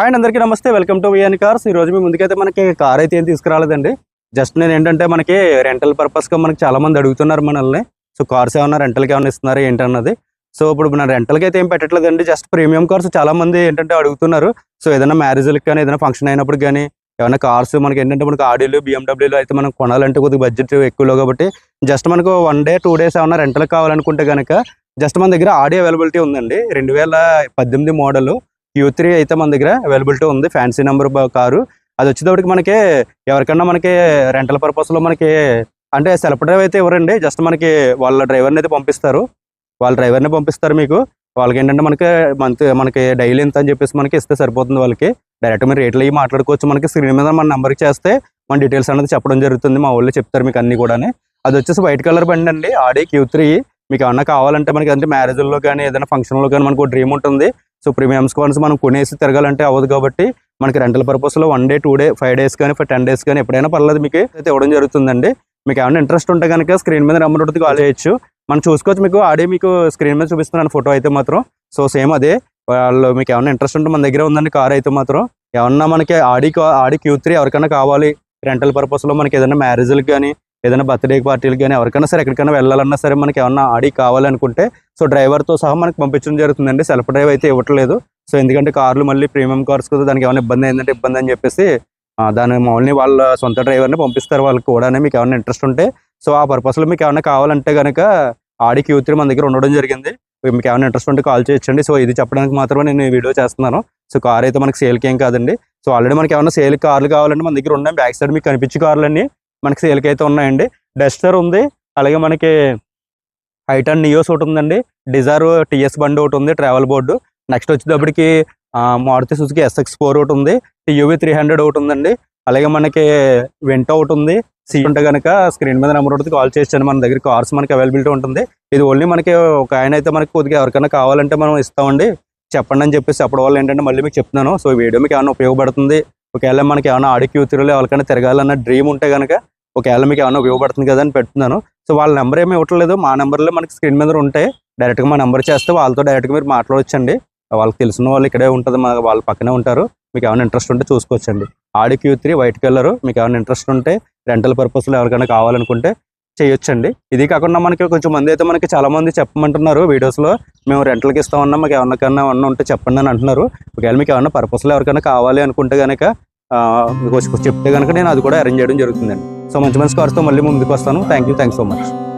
ఆయన అందరికీ నమస్తే. వెల్కమ్ టు విఎన్ కార్స్ ఈ రోజు మీ ముందుకైతే మనకి కార్ అయితే ఏం తీసుకురాలేదండి. జస్ట్ నేను ఏంటంటే మనకి రెంటల్ పర్పస్గా మనకి చాలా మంది అడుగుతున్నారు మనల్ని. సో కార్స్ ఏమన్నా రెంటల్కి ఏమైనా ఇస్తున్నారు ఏంటన్నది. సో ఇప్పుడు మన రెంటల్కి అయితే ఏం పెట్టట్లేదండి. జస్ట్ ప్రీమియం కార్స్ చాలా మంది ఏంటంటే అడుగుతున్నారు. సో ఏదైనా మ్యారేజ్లకు కానీ ఏదైనా ఫంక్షన్ అయినప్పుడు కానీ ఏమైనా కార్స్ మనకి ఏంటంటే మనకి ఆడీలు బిఎండబ్ల్యూలు అయితే మనం కొనాలంటే కొద్దిగా బడ్జెట్ ఎక్కువలో కాబట్టి జస్ట్ మనకు వన్ డే టూ డేస్ ఏమైనా రెంటల్ కావాలనుకుంటే కనుక జస్ట్ మన దగ్గర ఆడియో అవైలబిలిటీ ఉందండి. రెండు వేల పద్దెనిమిది మోడల్ క్యూ త్రీ అయితే మన దగ్గర అవైలబిలిటీ ఉంది. Fancy number car. అది వచ్చేటప్పటికి మనకి ఎవరికన్నా మనకి రెంటల్ పర్పస్లో మనకి అంటే సెల్ఫ్ డ్రైవ్ అయితే ఇవ్వరండి. జస్ట్ మనకి వాళ్ళ డ్రైవర్ని అయితే పంపిస్తారు. వాళ్ళ డ్రైవర్ని పంపిస్తారు మీకు. వాళ్ళకి ఏంటంటే మనకి మంత్ మనకి డైలీ ఎంత అని చెప్పేసి మనకి ఇస్తే సరిపోతుంది వాళ్ళకి. డైరెక్ట్ మీరు రేట్లు అయ్యి మాట్లాడుకోవచ్చు. మనకి స్క్రీన్ మీద మన నెంబర్కి చేస్తే మన డీటెయిల్స్ అనేది చెప్పడం జరుగుతుంది. మా వాళ్ళు చెప్తారు మీకు అన్ని కూడా అది వచ్చేసి వైట్ కలర్ బండి అండి. ఆడి క్యూ త్రీ మీకు ఏమన్నా కావాలంటే మనకి అంటే మ్యారేజ్లో కానీ ఏదైనా ఫంక్షన్లో కానీ మనకు డ్రీమ్ ఉంటుంది. సో ప్రీమియం స్కాన్స్ మనం కొనేసి తిరగాలంటే అవ్వదు కాబట్టి మనకి రెంటల్ పర్పస్లో one day two day five days కానీ టెన్ డేస్ కానీ ఎప్పుడైనా పర్లేదు మీకు అయితే ఇవ్వడం జరుగుతుందండి. మీకు ఏమైనా ఇంట్రెస్ట్ ఉంటే కనుక స్క్రీన్ మీద నెంబర్ ఉంటుంది కాల్ చేయొచ్చు. మనం చూసుకోవచ్చు మీకు ఆడే మీకు స్క్రీన్ మీద చూపిస్తున్నాను ఫోటో అయితే మాత్రం. సో సేమ్ అదే. వాళ్ళు మీకు ఏమైనా ఇంట్రెస్ట్ ఉంటే మన దగ్గర ఉందండి కార్ అయితే మాత్రం. ఏమన్నా మనకి ఆడి ఆడి క్యూ త్రీ ఎవరికైనా కావాలి. రెంటల్ పర్పస్లో మనకి ఏదైనా మ్యారేజ్లకు కానీ ఏదైనా బర్త్డే పార్టీలు కానీ ఎవరికైనా సరే ఎక్కడికైనా వెళ్ళాలన్నా సరే మనకి ఏమన్నా ఆడి కావాలనుకుంటే సో డ్రైవర్తో సహా మనకి పంపించడం జరుగుతుందండి. సెల్ఫ్ డ్రైవ్ అయితే ఇవ్వట్లేదు. సో ఎందుకంటే కార్లు మళ్ళీ ప్రీమియం కార్స్ కదా దానికి ఏమైనా ఇబ్బంది అయిందంటే ఇబ్బంది అని చెప్పేసి దాని మామూలుని వాళ్ళ సొంత డ్రైవర్ని పంపిస్తారు వాళ్ళకి కూడా మీకు ఏమైనా ఇంట్రెస్ట్ ఉంటే. సో ఆ పర్పస్లో మీకు ఏమైనా కావాలంటే కనుక ఆడి క్యూ మన దగ్గర ఉండడం జరిగింది. మీకు ఏమైనా ఇంట్రెస్ట్ ఉంటే కాల్ చేయొచ్చండి. సో ఇది చెప్పడానికి మాత్రమే నేను వీడియో చేస్తున్నాను. సో కార్ అయితే మనకి సేల్కి ఏం కాదండి. సో ఆల్రెడీ మనకి ఏమైనా సేల్ కార్లు కావాలంటే మన దగ్గర ఉన్నాయి. బ్యాక్ సైడ్ మీకు కనిపించే కార్లన్నీ. మనకి సేల్కి అయితే ఉన్నాయండి. డస్టర్ ఉంది. అలాగే మనకి ఐటన్ నియోస్ ఒకటి ఉందండి. డిజార్ టిఎస్ బండి ఒకటి ఉంది ట్రావెల్ బోర్డు. నెక్స్ట్ వచ్చేటప్పటికి మారుతి సుజుకి ఎస్ఎక్స్ ఫోర్ ఒకటి ఉంది. టీయూవీ త్రీ హండ్రెడ్ ఒకటి ఉందండి. అలాగే మనకి వెంట ఒకటి ఉంది. సీ ఉంటే కనుక స్క్రీన్ మీద నెంబర్ ఒకటి కాల్ చేసాను మన దగ్గర కార్స్ మనకి అవైలబిలిటీ ఉంటుంది. ఇది ఓన్లీ మనకి ఒక ఆయన అయితే మనకి కొద్దిగా ఎవరికైనా కావాలంటే మనం ఇస్తామండి. చెప్పండి అని చెప్పేసి చెప్పడం వల్ల ఏంటంటే మళ్ళీ మీకు చెప్తున్నాను. సో ఈ వీడియో మీకు ఏమైనా ఉపయోగపడుతుంది? ఒకవేళ మనకి ఏమైనా ఆడి క్యూతిలో ఎవరికైనా తిరగాలన్న డ్రీమ్ ఉంటే కనుక ఒకవేళ మీకు ఏమైనా ఉపయోగపడుతుంది కదా అని పెడుతున్నాను. సో వాళ్ళ నెంబర్ ఏమీ ఇవ్వట్లేదు మా నెంబర్లో మనకి స్క్రీన్ మీద ఉంటాయి డైరెక్ట్గా మా నెంబర్ చేస్తే వాళ్ళతో డైరెక్ట్గా మీరు మాట్లాడవచ్చండి వాళ్ళకి తెలిసిన వాళ్ళు ఇక్కడే ఉంటుంది మా వాళ్ళ పక్కనే ఉంటారు. మీకు ఏమైనా ఇంట్రెస్ట్ ఉంటే చూసుకోవచ్చండి. Audi Q three white colour మీకు ఏమైనా ఇంట్రెస్ట్ ఉంటే రెంటల్ పర్పస్లో ఎవరికైనా కావాలనుకుంటే చేయొచ్చండి. ఇది కాకుండా మనకి కొంచెం మంది అయితే మనకి చాలా మంది చెప్పమంటున్నారు వీడియోస్లో. మేము రెంటల్కి ఇస్తామన్నా మాకు ఏమన్నా కన్నా ఏమన్నా ఉంటే చెప్పండి అని అంటున్నారు. ఒకవేళ మీకు ఏమన్నా పర్పస్లో ఎవరికైనా కావాలి అనుకుంటే కనుక చెప్తే కనుక నేను అది కూడా అరేంజ్ చేయడం జరుగుతుందండి. సో మంచి మంచి కార్స్తో మళ్ళీ ముందుకు వస్తాను. Thank you thank so much